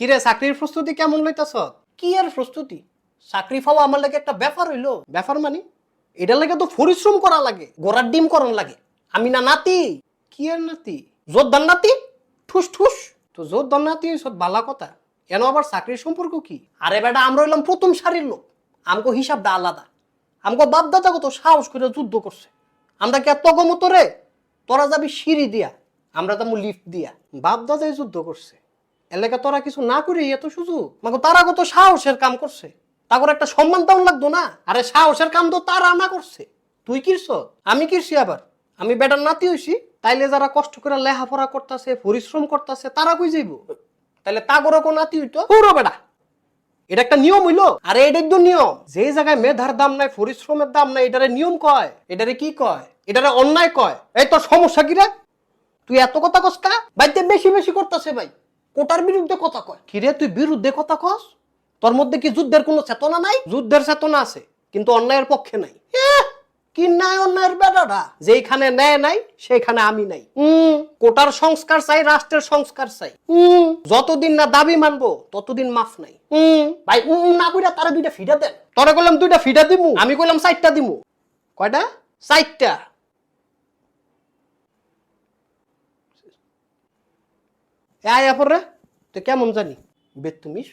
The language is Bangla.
কিরে, চাকরির প্রস্তুতি কেমন লইতাছ? কি আর প্রস্তুতি? চাকরি পাওয়া আমার লাগে একটা ব্যাপার হইল। ব্যাপার মানে? এটার লাগে তো পরিশ্রম করা লাগে, গোড়ার ডিম করন লাগে। আমি না নাতি। কি আর নাতি? জোরদার নাতি? ঠুস ঠুস। তো জোরদার নাতি সব বালা কথা। এন আবার চাকরির সম্পর্ক কি? আরে বেটা, আমরা হইলাম প্রথম সারির লোক। আমগো হিসাবটা আলাদা। আমগো বাপ দাদা কত সাহস করে যুদ্ধ করছে। আমরা কি আর তগমতো রে? তোরা যাবি সিঁড়ি দিয়া, আমরা যাব লিফট দিয়া। বাপ দাদাই যুদ্ধ করছে। এলাকা তোরা কিছু না করি এত সুযোগ? মাগো, তারা কত সাহসের কাম করছে? তারপর একটা সম্মান দাম লাগতো না? আরে সাহসের কাম তো তারা না করছে। তুই কিরছ? আমি কিরছি আবার? আমি বেটার নাতি হইছি, তাইলে যারা কষ্ট করে লেখাপড়া করতেছে, পরিশ্রম করতেছে, তারা কই যাইব? তাইলে তাগরও কোন নাতি হইতো? পুরো বেটা! এটা একটা নিয়ম হইল? আরে এটা একদম নিয়ম। যে জায়গায় মেধার দাম নাই, পরিশ্রমের দাম নাই, এটারে নিয়ম কয়? এটারে কি কয়? এটারে অন্যায় কয়? এই তোর সমস্যা কি রে? তুই এত কথা কস কা? বাইতে বেশি বেশি করতেছে ভাই। কোটার বিরুদ্ধে কথা কয়। কি রে তুই বিরুদ্ধে কথা কস? তোর মধ্যে কি যুদ্ধের কোনো চেতনা নাই? যুদ্ধের চেতনা আছে কিন্তু অন্যায়ের পক্ষে নাই। কি নাই অন্যায়ের বেটাটা যেখানে ন্যায় নাই সেখানে আমি নাই। হুম। কোটার সংস্কার চাই রাষ্ট্রের সংস্কার চাই। হুম। যতদিন না দাবি মানবো ততদিন মাফ নাই। হুম। ভাই উম উম না কইরা তারা দুইটা ফিডা দেন। তোরা কইলাম দুইটা ফিডা দিমু আমি কইলাম চারটা দিমু। কয়টা? চারটা। আয়া পরে তো কেমন জানি? বেতুমিস